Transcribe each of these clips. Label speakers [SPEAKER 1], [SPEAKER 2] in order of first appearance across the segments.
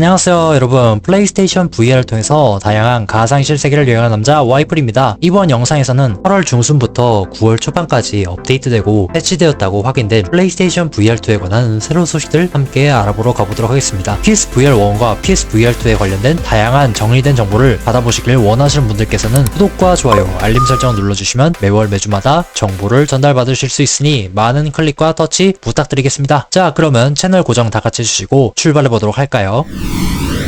[SPEAKER 1] 안녕하세요 여러분. 플레이스테이션 VR을 통해서 다양한 가상실 세계를 여행하는 남자 와이플입니다. 이번 영상에서는 8월 중순부터 9월 초반까지 업데이트되고 패치되었다고 확인된 플레이스테이션 VR2에 관한 새로운 소식들 함께 알아보러 가보도록 하겠습니다. PSVR1과 PSVR2에 관련된 다양한 정리된 정보를 받아보시길 원하시는 분들께서는 구독과 좋아요 알림 설정 눌러주시면 매월 매주마다 정보를 전달받으실 수 있으니 많은 클릭과 터치 부탁드리겠습니다. 자 그러면 채널 고정 다 같이 해주시고 출발해보도록 할까요 Yeah.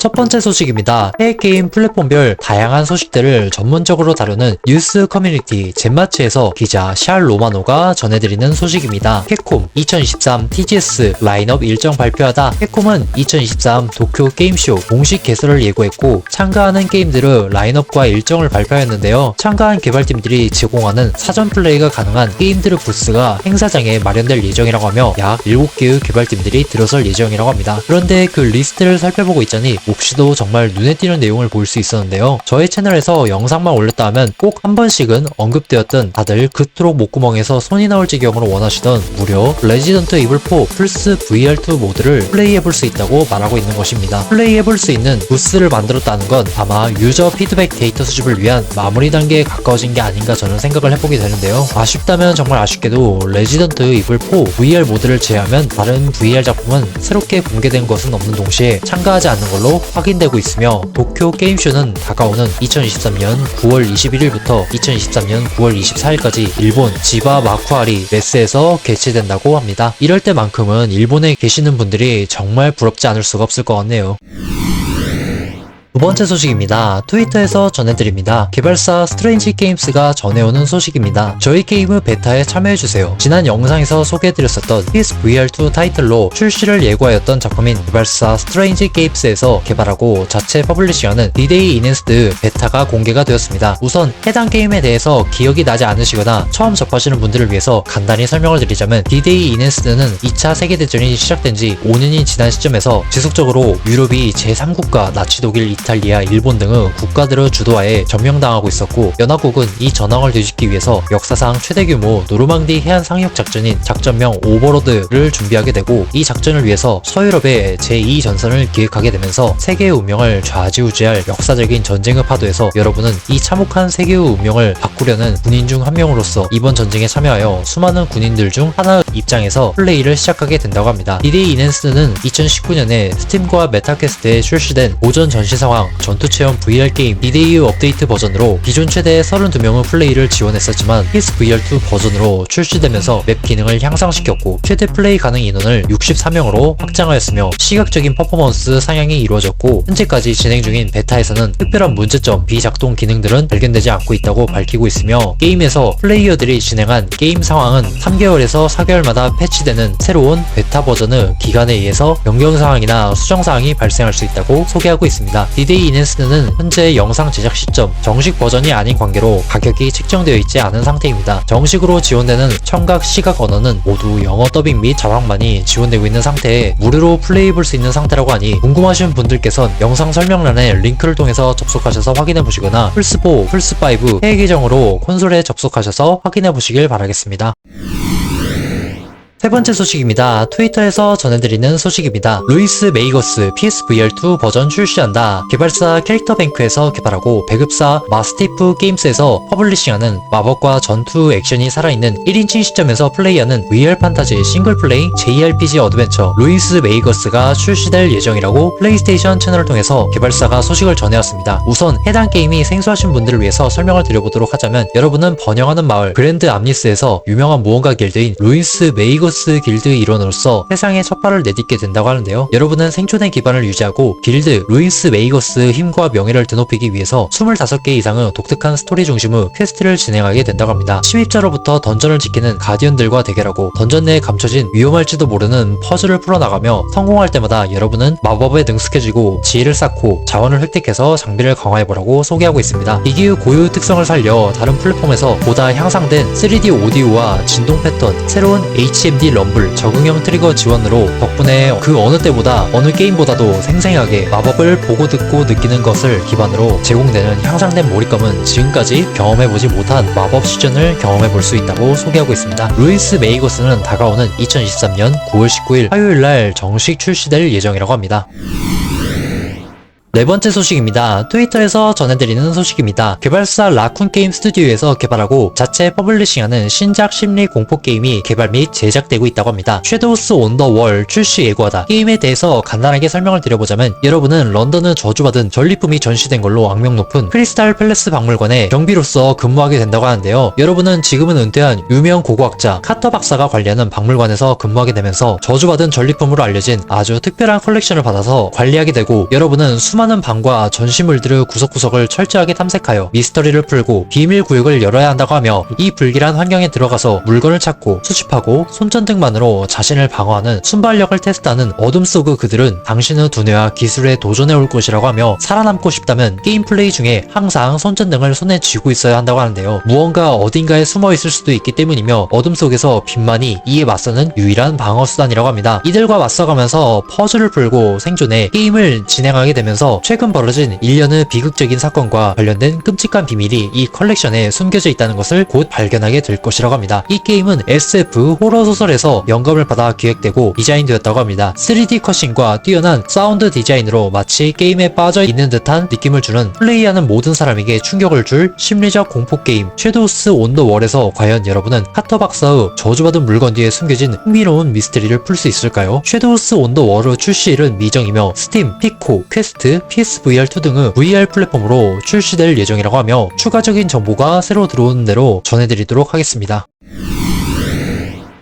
[SPEAKER 1] 첫 번째 소식입니다. 해외 게임 플랫폼별 다양한 소식들을 전문적으로 다루는 뉴스 커뮤니티 젠마츠에서 기자 샬 로마노가 전해드리는 소식입니다. 캡콤 2023 TGS 라인업 일정 발표하다 캡콤은 2023 도쿄 게임쇼 공식 개설을 예고했고 참가하는 게임들의 라인업과 일정을 발표했는데요. 참가한 개발팀들이 제공하는 사전 플레이가 가능한 게임들의 부스가 행사장에 마련될 예정이라고 하며 약 7개의 개발팀들이 들어설 예정이라고 합니다. 그런데 그 리스트를 살펴보고 있자니 몫이도 정말 눈에 띄는 내용을 볼 수 있었는데요. 저의 채널에서 영상만 올렸다 하면 꼭 한 번씩은 언급되었던 다들 그토록 목구멍에서 손이 나올 지경으로 원하시던 무려 레지던트 이블 4 플스 VR2 모드를 플레이해볼 수 있다고 말하고 있는 것입니다. 플레이해볼 수 있는 부스를 만들었다는 건 아마 유저 피드백 데이터 수집을 위한 마무리 단계에 가까워진 게 아닌가 저는 생각을 해보게 되는데요. 아쉽다면 정말 아쉽게도 레지던트 이블 4 VR 모드를 제외하면 다른 VR 작품은 새롭게 공개된 것은 없는 동시에 참가하지 않는 걸로 확인되고 있으며 도쿄 게임쇼는 다가오는 2023년 9월 21일부터 2023년 9월 24일까지 일본 지바 마쿠아리 메스에서 개최된다고 합니다. 이럴 때만큼은 일본에 계시는 분들이 정말 부럽지 않을 수가 없을 것 같네요. 두 번째 소식입니다. 트위터에서 전해드립니다. 개발사 스트레인지 게임스가 전해오는 소식입니다. 저희 게임의 베타에 참여해주세요. 지난 영상에서 소개해드렸었던 PSVR2 타이틀로 출시를 예고하였던 작품인 개발사 스트레인지 게임스에서 개발하고 자체 퍼블리싱하는 D-Day 이넨스드 베타가 공개가 되었습니다. 우선 해당 게임에 대해서 기억이 나지 않으시거나 처음 접하시는 분들을 위해서 간단히 설명을 드리자면 D-Day 이넨스드는 2차 세계대전이 시작된 지 5년이 지난 시점에서 지속적으로 유럽이 제3국가 나치 독일 이탈리아, 일본 등의 국가들의 주도하에 점령당하고 있었고 연합국은 이 전황을 뒤집기 위해서 역사상 최대 규모 노르망디 해안 상륙 작전인 작전명 오버로드를 준비하게 되고 이 작전을 위해서 서유럽의 제2전선을 기획하게 되면서 세계의 운명을 좌지우지할 역사적인 전쟁의 파도에서 여러분은 이 참혹한 세계의 운명을 바꾸려는 군인 중 한 명으로서 이번 전쟁에 참여하여 수많은 군인들 중 하나의 입장에서 플레이를 시작하게 된다고 합니다. 디데이 이넨스는 2019년에 스팀과 메타캐스트에 출시된 오전 전시 상황 전투 체험 VR 게임 디데이 업데이트 버전으로 기존 최대 32명의 플레이를 지원했었지만 PSVR2 버전으로 출시되면서 맵 기능을 향상시켰고 최대 플레이 가능 인원을 64명으로 확장하였으며 시각적인 퍼포먼스 상향이 이루어졌고 현재까지 진행 중인 베타에서는 특별한 문제점 비작동 기능들은 발견되지 않고 있다고 밝히고 있으며 게임에서 플레이어들이 진행한 게임 상황은 3개월에서 4개월마다 패치되는 새로운 베타 버전의 기간에 의해서 변경 사항이나 수정 사항이 발생할 수 있다고 소개하고 있습니다. 디데이 이넨스는 현재 영상 제작 시점 정식 버전이 아닌 관계로 가격이 책정되어 있지 않은 상태입니다. 정식으로 지원되는 청각 시각 언어는 모두 영어 더빙 및 자막만이 지원되고 있는 상태에 무료로 플레이해 볼 수 있는 상태라고 하니 궁금하신 분들께선 영상 설명란에 링크를 통해서 접속하셔서 확인해 보시거나 플스4, 플스5 해외 계정으로 콘솔에 접속하셔서 확인해 보시길 바라겠습니다. 세 번째 소식입니다. 트위터에서 전해드리는 소식입니다. 루이스 메이거스 PSVR2 버전 출시한다. 개발사 캐릭터뱅크에서 개발하고 배급사 마스티프 게임스에서 퍼블리싱하는 마법과 전투 액션이 살아있는 1인칭 시점에서 플레이하는 VR 판타지 싱글플레이 JRPG 어드벤처 루이스 메이거스가 출시될 예정이라고 플레이스테이션 채널을 통해서 개발사가 소식을 전해왔습니다. 우선 해당 게임이 생소하신 분들을 위해서 설명을 드려보도록 하자면 여러분은 번영하는 마을 그랜드 암니스에서 유명한 모험가 길드인 루이스 메이거스 메이거스 길드 일원으로서 세상에 첫 발을 내딛게 된다고 하는데요. 여러분은 생존의 기반을 유지하고 길드 루이스 메이거스 힘과 명예를 드높이기 위해서 25개 이상의 독특한 스토리 중심의 퀘스트를 진행하게 된다고 합니다. 침입자로부터 던전을 지키는 가디언들과 대결하고 던전 내에 감춰진 위험할지도 모르는 퍼즐을 풀어나가며 성공할 때마다 여러분은 마법에 능숙해지고 지혜를 쌓고 자원을 획득해서 장비를 강화해보라고 소개하고 있습니다. 이기의 고유 특성을 살려 다른 플랫폼에서 보다 향상된 3D 오디오와 진동 패턴, 새로운 HMD 럼블, 적응형 트리거 지원으로 덕분에 그 어느 때보다 어느 게임보다도 생생하게 마법을 보고 듣고 느끼는 것을 기반으로 제공되는 향상된 몰입감은 지금까지 경험해보지 못한 마법 시즌을 경험해볼 수 있다고 소개하고 있습니다. 루이스 메이거스는 다가오는 2023년 9월 19일 화요일날 정식 출시될 예정이라고 합니다. 네 번째 소식입니다. 트위터에서 전해드리는 소식입니다. 개발사 라쿤 게임 스튜디오에서 개발하고 자체 퍼블리싱하는 신작 심리 공포 게임이 개발 및 제작되고 있다고 합니다. 섀도우스 온더월 출시 예고하다. 게임에 대해서 간단하게 설명을 드려보자면 여러분은 런던을 저주받은 전리품이 전시된 걸로 악명 높은 크리스탈 팰레스 박물관에 경비로서 근무하게 된다고 하는데요. 여러분은 지금은 은퇴한 유명 고고학자 카터 박사가 관리하는 박물관에서 근무하게 되면서 저주받은 전리품으로 알려진 아주 특별한 컬렉션을 받아서 관리하게 되고 여러분은 수많은 방과 전시물들의 구석구석을 철저하게 탐색하여 미스터리를 풀고 비밀 구역을 열어야 한다고 하며 이 불길한 환경에 들어가서 물건을 찾고 수집하고 손전등만으로 자신을 방어하는 순발력을 테스트하는 어둠 속의 그들은 당신의 두뇌와 기술에 도전해 올 것이라고 하며 살아남고 싶다면 게임 플레이 중에 항상 손전등을 손에 쥐고 있어야 한다고 하는데요. 무언가 어딘가에 숨어 있을 수도 있기 때문이며 어둠 속에서 빛만이 이에 맞서는 유일한 방어 수단이라고 합니다. 이들과 맞서가면서 퍼즐을 풀고 생존해 게임을 진행하게 되면서 최근 벌어진 일련의 비극적인 사건과 관련된 끔찍한 비밀이 이 컬렉션에 숨겨져 있다는 것을 곧 발견하게 될 것이라고 합니다. 이 게임은 SF 호러 소설에서 영감을 받아 기획되고 디자인되었다고 합니다. 3D 컷신과 뛰어난 사운드 디자인으로 마치 게임에 빠져 있는 듯한 느낌을 주는 플레이하는 모든 사람에게 충격을 줄 심리적 공포 게임 섀도우스 온 더 월에서 과연 여러분은 카터 박사의 저주받은 물건 뒤에 숨겨진 흥미로운 미스터리를 풀 수 있을까요? 섀도우스 온 더 월의 출시일은 미정이며 스팀, 피코, 퀘스트, PSVR2 등의 VR 플랫폼으로 출시될 예정이라고 하며 추가적인 정보가 새로 들어오는 대로 전해드리도록 하겠습니다.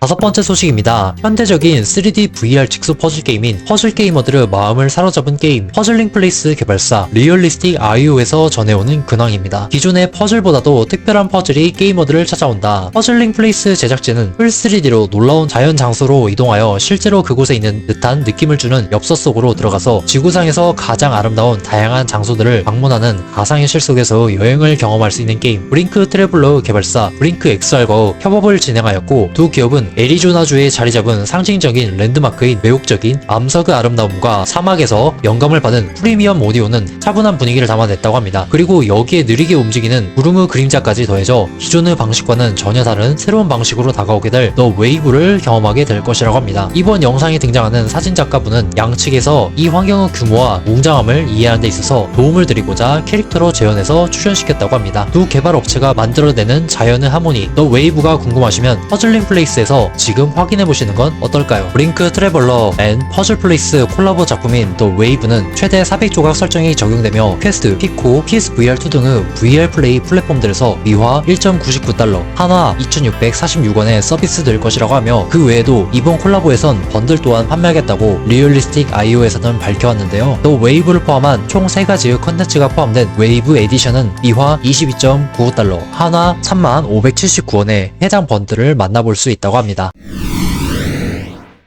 [SPEAKER 1] 다섯 번째 소식입니다. 현대적인 3D VR 직소 퍼즐 게임인 퍼즐 게이머들의 마음을 사로잡은 게임 퍼즐링 플레이스 개발사 리얼리스틱 IO에서 전해오는 근황입니다. 기존의 퍼즐보다도 특별한 퍼즐이 게이머들을 찾아온다. 퍼즐링 플레이스 제작진은 풀 3D로 놀라운 자연 장소로 이동하여 실제로 그곳에 있는 듯한 느낌을 주는 엽서 속으로 들어가서 지구상에서 가장 아름다운 다양한 장소들을 방문하는 가상현실 속에서 여행을 경험할 수 있는 게임 브링크 트래블러 개발사 브링크 XR과 협업을 진행하였고 두 기업은 애리조나주에 자리 잡은 상징적인 랜드마크인 매혹적인 암석의 아름다움과 사막에서 영감을 받은 프리미엄 오디오는 차분한 분위기를 담아냈다고 합니다. 그리고 여기에 느리게 움직이는 구름의 그림자까지 더해져 기존의 방식과는 전혀 다른 새로운 방식으로 다가오게 될 더 웨이브를 경험하게 될 것이라고 합니다. 이번 영상에 등장하는 사진작가분은 양측에서 이 환경의 규모와 웅장함을 이해하는 데 있어서 도움을 드리고자 캐릭터로 재현해서 출연시켰다고 합니다. 두 개발 업체가 만들어내는 자연의 하모니, 더 웨이브가 궁금하시면 퍼즐링 플레이스에서 지금 확인해 보시는 건 어떨까요? 브링크 트래블러 앤 퍼즐 플레이스 콜라보 작품인 더 웨이브는 최대 400조각 설정이 적용되며 퀘스트, 피코, PSVR2 등의 VR 플레이 플랫폼들에서 미화 1.99달러, 한화 2,646원에 서비스될 것이라고 하며 그 외에도 이번 콜라보에선 번들 또한 판매하겠다고 리얼리스틱 IO에서는 밝혀왔는데요. 더 웨이브를 포함한 총 3가지의 컨텐츠가 포함된 웨이브 에디션은 미화 22.99달러, 한화 35,579원에 해당 번들을 만나볼 수 있다고 합니다.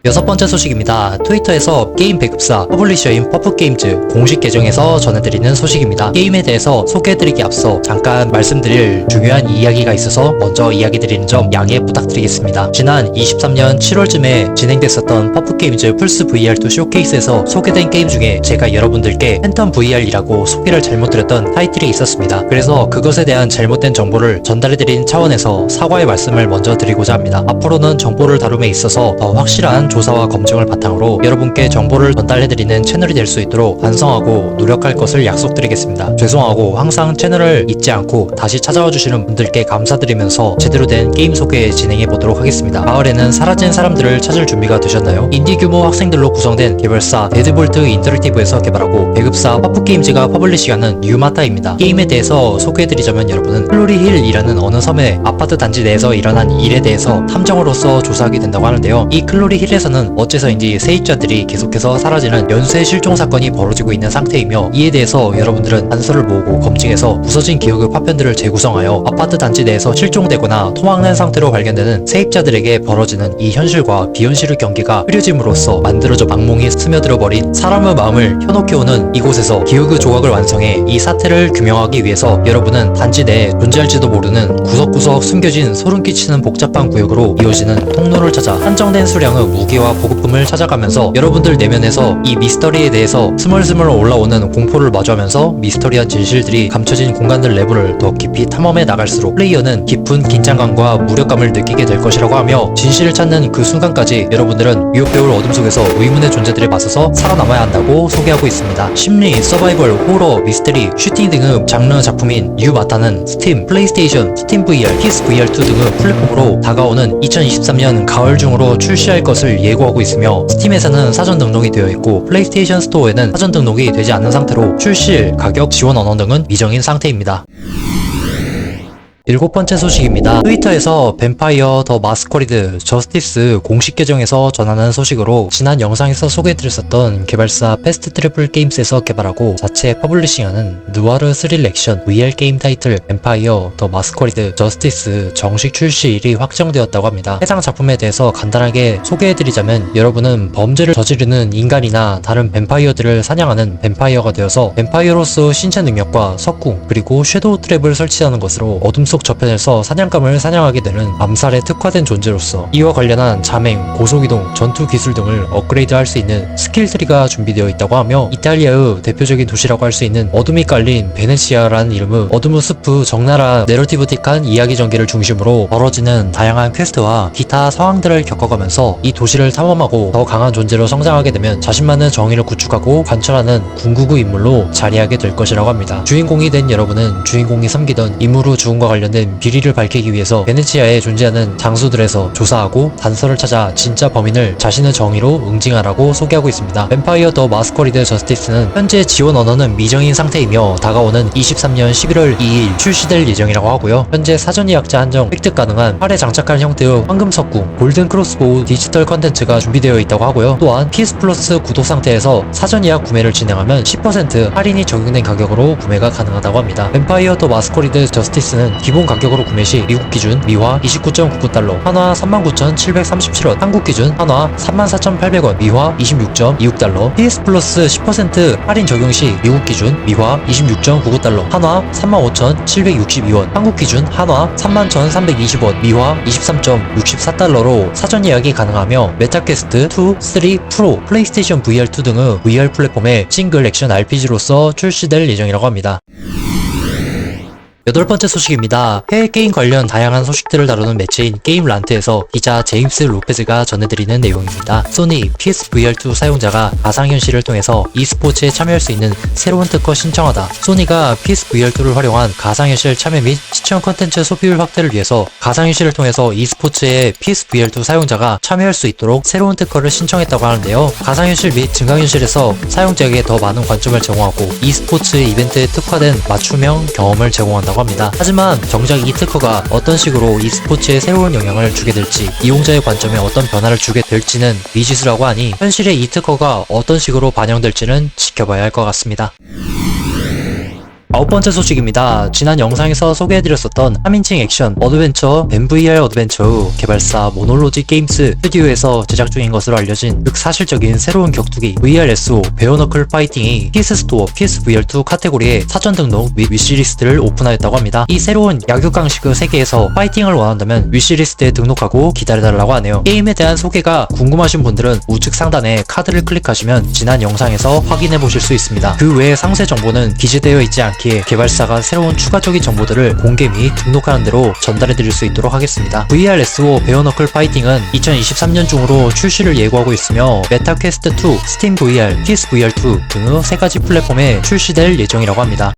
[SPEAKER 1] 여섯 번째 소식입니다. 트위터에서 게임 배급사 퍼블리셔인 퍼프게임즈 공식 계정에서 전해드리는 소식입니다. 게임에 대해서 소개해드리기 앞서 잠깐 말씀드릴 중요한 이야기가 있어서 먼저 이야기드리는 점 양해 부탁드리겠습니다. 지난 23년 7월쯤에 진행됐었던 퍼프게임즈 플스 VR2 쇼케이스에서 소개된 게임 중에 제가 여러분들께 팬텀 VR이라고 소개를 잘못 드렸던 타이틀이 있었습니다. 그래서 그것에 대한 잘못된 정보를 전달해드린 차원에서 사과의 말씀을 먼저 드리고자 합니다. 앞으로는 정보를 다룸에 있어서 더 확실한 조사와 검증을 바탕으로 여러분께 정보를 전달해드리는 채널이 될 수 있도록 반성하고 노력할 것을 약속드리겠습니다. 죄송하고 항상 채널을 잊지 않고 다시 찾아와 주시는 분들께 감사드리면서 제대로 된 게임 소개 진행해 보도록 하겠습니다. 마을에는 사라진 사람들을 찾을 준비가 되셨나요? 인디 규모 학생들로 구성된 개발사 데드볼트 인터랙티브에서 개발하고 배급사 퍼프게임즈가 퍼블리시하는 유마타입니다. 게임에 대해서 소개해드리자면 여러분은 플로리 힐이라는 어느 섬의 아파트 단지 내에서 일어난 일에 대해서 탐정으로서 조사하게 된다고 하는데요. 이 클로리 힐에서 는 어째서인지 세입자들이 계속해서 사라지는 연쇄 실종 사건이 벌어지고 있는 상태이며 이에 대해서 여러분들은 단서를 모으고 검증해서 부서진 기억의 파편들을 재구성하여 아파트 단지 내에서 실종되거나 토막난 상태로 발견되는 세입자들에게 벌어지는 이 현실과 비현실의 경계가 흐려짐으로써 만들어져 악몽이 스며들어 버린 사람의 마음을 현혹해 오는 이곳에서 기억의 조각을 완성해 이 사태를 규명하기 위해서 여러분은 단지 내에 존재할지도 모르는 구석구석 숨겨진 소름 끼치는 복잡한 구역으로 이어지는 통로를 찾아 한정된 수량의 무기 장기와 보급품을 찾아가면서 여러분들 내면에서 이 미스터리에 대해서 스멀스멀 올라오는 공포를 마주하면서 미스터리한 진실들이 감춰진 공간들 내부를 더 깊이 탐험해 나갈수록 플레이어는 깊은 긴장감과 무력감을 느끼게 될 것이라고 하며 진실을 찾는 그 순간까지 여러분들은 위협배울 어둠 속에서 의문의 존재들에 맞서서 살아남아야 한다고 소개하고 있습니다. 심리, 서바이벌, 호러, 미스테리, 슈팅 등의 장르 작품인 뉴마타는 스팀, 플레이스테이션, 스팀 VR, PS VR2 등의 플랫폼으로 다가오는 2023년 가을 중으로 출시할 것을 예고하고 있으며 스팀에서는 사전 등록이 되어 있고 플레이스테이션 스토어에는 사전 등록이 되지 않은 상태로 출시일, 가격, 지원 언어 등은 미정인 상태입니다. 일곱 번째 소식입니다. 트위터에서 뱀파이어 더 마스코리드 저스티스 공식 계정에서 전하는 소식으로 지난 영상에서 소개해드렸었던 개발사 패스트 트래블 게임스에서 개발하고 자체 퍼블리싱하는 누아르 스릴 액션 VR 게임 타이틀 뱀파이어 더 마스코리드 저스티스 정식 출시일이 확정되었다고 합니다. 해당 작품에 대해서 간단하게 소개해드리자면 여러분은 범죄를 저지르는 인간이나 다른 뱀파이어들을 사냥하는 뱀파이어가 되어서 뱀파이어로서 신체 능력과 석궁 그리고 섀도우 트랩을 설치하는 것으로 어둠 속 저편에서 사냥감을 사냥하게 되는 암살에 특화된 존재로서 이와 관련한 자맹, 고속이동, 전투 기술 등을 업그레이드할 수 있는 스킬 트리가 준비되어 있다고 하며 이탈리아의 대표적인 도시라고 할 수 있는 어둠이 깔린 베네치아라는 이름의 어둠의 숲의 적나라 내러티브틱한 이야기 전개를 중심으로 벌어지는 다양한 퀘스트와 기타 상황들을 겪어가면서 이 도시를 탐험하고 더 강한 존재로 성장하게 되면 자신만의 정의를 구축하고 관철하는 궁극의 인물로 자리하게 될 것이라고 합니다. 주인공이 된 여러분은 주인공이 섬기던 임무로 죽음과 관련 된 비리를 밝히기 위해서 베네치아에 존재하는 장소들에서 조사하고 단서를 찾아 진짜 범인을 자신의 정의로 응징하라고 소개하고 있습니다. 뱀파이어 더 마스코리드 저스티스는 현재 지원 언어는 미정인 상태이며 다가오는 23년 11월 2일 출시될 예정이라고 하고요. 현재 사전 예약자 한정 획득 가능한 팔에 장착할 형태의 황금 석궁, 골든 크로스보우 디지털 컨텐츠가 준비되어 있다고 하고요. 또한 PS 플러스 구독 상태에서 사전 예약 구매를 진행하면 10% 할인이 적용된 가격으로 구매가 가능하다고 합니다. 뱀파이어 더 마스코리드 저스티스는 기본 가격으로 구매 시 미국 기준 미화 29.99달러, 한화 39,737원, 한국 기준 한화 34,800원, 미화 26.26달러, PS 플러스 10% 할인 적용 시 미국 기준 미화 26.99달러, 한화 35,762원, 한국 기준 한화 31,320원, 미화 23.64달러로 사전 예약이 가능하며 메타캐스트 2, 3, 프로, 플레이스테이션 VR2 등의 VR 플랫폼에 싱글 액션 RPG로서 출시될 예정이라고 합니다. 여덟 번째 소식입니다. 해외 게임 관련 다양한 소식들을 다루는 매체인 게임 란트에서 기자 제임스 로페즈가 전해드리는 내용입니다. 소니 PSVR2 사용자가 가상현실을 통해서 e스포츠에 참여할 수 있는 새로운 특허 신청하다. 소니가 PSVR2를 활용한 가상현실 참여 및 시청 컨텐츠 소비율 확대를 위해서 가상현실을 통해서 e스포츠에 PSVR2 사용자가 참여할 수 있도록 새로운 특허를 신청했다고 하는데요. 가상현실 및 증강현실에서 사용자에게 더 많은 관점을 제공하고 e스포츠 이벤트에 특화된 맞춤형 경험을 제공한다 고 합니다. 하지만 정작 이 특허가 어떤 식으로 e스포츠에 새로운 영향을 주게 될지 이용자의 관점에 어떤 변화를 주게 될지는 미지수라고 하니 현실의 이 특허가 어떤 식으로 반영될지는 지켜봐야 할 것 같습니다. 아홉 번째 소식입니다. 지난 영상에서 소개해드렸었던 3인칭 액션 어드벤처 뱀VR 어드벤처 개발사 모놀로지 게임스 스튜디오에서 제작 중인 것으로 알려진 극 사실적인 새로운 격투기 VRSO 베어너클 파이팅이 PS 스토어, PSVR2 카테고리에 사전 등록 및 위시리스트를 오픈하였다고 합니다. 이 새로운 야격강식의 세계에서 파이팅을 원한다면 위시리스트에 등록하고 기다려달라고 하네요. 게임에 대한 소개가 궁금하신 분들은 우측 상단에 카드를 클릭하시면 지난 영상에서 확인해 보실 수 있습니다. 그 외의 상세 정보는 기재되어 있지 않 기에 개발사가 새로운 추가적인 정보들을 공개 및 등록하는 대로 전달해 드릴 수 있도록 하겠습니다. VRSO 베어너클 파이팅은 2023년 중으로 출시를 예고하고 있으며 메타퀘스트 2, 스팀 VR, PSVR2 등의 세 가지 플랫폼에 출시될 예정이라고 합니다.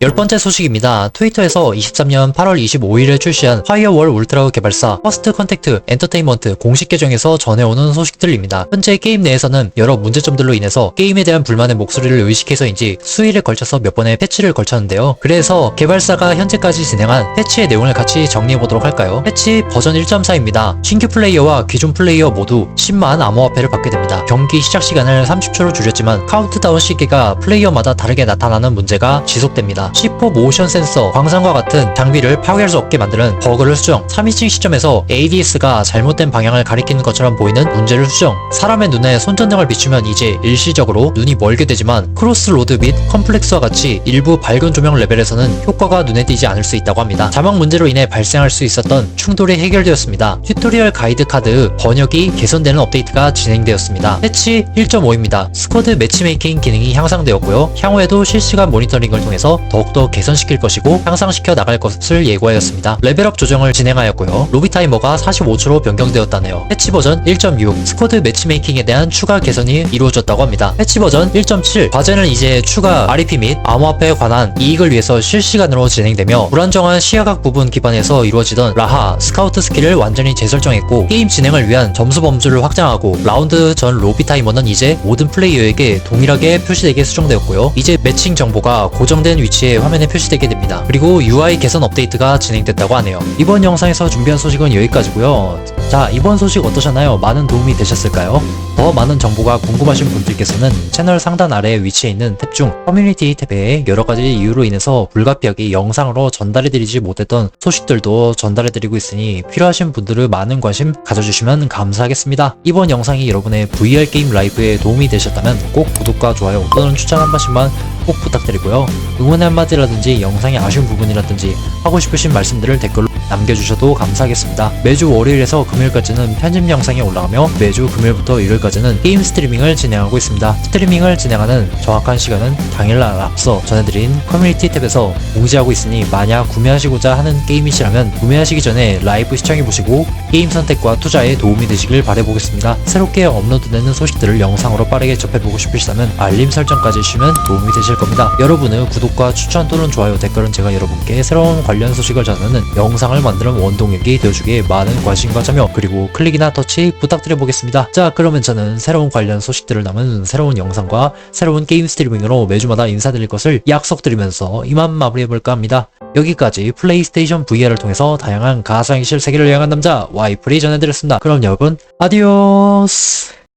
[SPEAKER 1] 열 번째 소식입니다. 트위터에서 23년 8월 25일에 출시한 파이어월 울트라 개발사 퍼스트 컨택트 엔터테인먼트 공식 계정에서 전해오는 소식들입니다. 현재 게임 내에서는 여러 문제점들로 인해서 게임에 대한 불만의 목소리를 의식해서인지 수일에 걸쳐서 몇 번의 패치를 걸쳤는데요. 그래서 개발사가 현재까지 진행한 패치의 내용을 같이 정리해보도록 할까요? 패치 버전 1.4입니다. 신규 플레이어와 기존 플레이어 모두 10만 암호화폐를 받게 됩니다. 경기 시작 시간을 30초로 줄였지만 카운트다운 시기가 플레이어마다 다르게 나타나는 문제가 지속됩니다. C4 모션 센서, 광선과 같은 장비를 파괴할 수 없게 만드는 버그를 수정 3인칭 시점에서 ADS가 잘못된 방향을 가리키는 것처럼 보이는 문제를 수정 사람의 눈에 손전등을 비추면 이제 일시적으로 눈이 멀게 되지만 크로스로드 및 컴플렉스와 같이 일부 밝은 조명 레벨에서는 효과가 눈에 띄지 않을 수 있다고 합니다. 자막 문제로 인해 발생할 수 있었던 충돌이 해결되었습니다. 튜토리얼 가이드 카드 번역이 개선되는 업데이트가 진행되었습니다. 패치 1.5입니다. 스쿼드 매치메이킹 기능이 향상되었고요. 향후에도 실시간 모니터링을 통해서 더 욱더 개선시킬 것이고 향상시켜 나갈 것을 예고하였습니다. 레벨업 조정을 진행하였고요. 로비 타이머가 45초로 변경되었다네요. 패치 버전 1.6 스쿼드 매치메이킹에 대한 추가 개선이 이루어졌다고 합니다. 패치 버전 1.7 과제는 이제 추가 REP 및 암호화폐에 관한 이익을 위해서 실시간으로 진행되며 불안정한 시야각 부분 기반에서 이루어지던 라하 스카우트 스킬을 완전히 재설정했고 게임 진행을 위한 점수 범주를 확장하고 라운드 전 로비 타이머는 이제 모든 플레이어에게 동일하게 표시되게 수정되었고요. 이제 매칭 정보가 고정된 위치에 화면에 표시되게 됩니다. 그리고 UI 개선 업데이트가 진행됐다고 하네요. 이번 영상에서 준비한 소식은 여기까지고요. 자, 이번 소식 어떠셨나요? 많은 도움이 되셨을까요? 더 많은 정보가 궁금하신 분들께서는 채널 상단 아래에 위치해 있는 탭 중 커뮤니티 탭에 여러 가지 이유로 인해서 불가피하게 영상으로 전달해드리지 못했던 소식들도 전달해드리고 있으니 필요하신 분들은 많은 관심 가져주시면 감사하겠습니다. 이번 영상이 여러분의 VR 게임 라이브에 도움이 되셨다면 꼭 구독과 좋아요 또는 추천 한 번씩만 꼭 부탁드리고요. 응원의 한마디라든지 영상의 아쉬운 부분이라든지 하고 싶으신 말씀들을 댓글로 남겨주셔도 감사하겠습니다. 매주 월요일에서 금요일까지는 편집 영상이 올라가며 매주 금요일부터 일요일까지는 게임 스트리밍을 진행하고 있습니다. 스트리밍을 진행하는 정확한 시간은 당일날 앞서 전해드린 커뮤니티 탭에서 공지하고 있으니 만약 구매하시고자 하는 게임이시라면 구매하시기 전에 라이브 시청해보시고 게임 선택과 투자에 도움이 되시길 바라보겠습니다. 새롭게 업로드되는 소식들을 영상으로 빠르게 접해보고 싶으시다면 알림 설정까지 해주시면 도움이 되실 겁니다. 여러분의 구독과 추천 또는 좋아요 댓글은 제가 여러분께 새로운 관련 소식을 전하는 영상을 만드는 원동력이 되어주기에 많은 관심과 참여 그리고 클릭이나 터치 부탁드려보겠습니다. 자 그러면 저는 새로운 관련 소식들을 담은 새로운 영상과 새로운 게임 스트리밍으로 매주마다 인사드릴 것을 약속드리면서 이만 마무리해볼까 합니다. 여기까지 플레이스테이션 VR을 통해서 다양한 가상현실 세계를 여행한 남자 와이프리 전해드렸습니다. 그럼 여러분 아디오스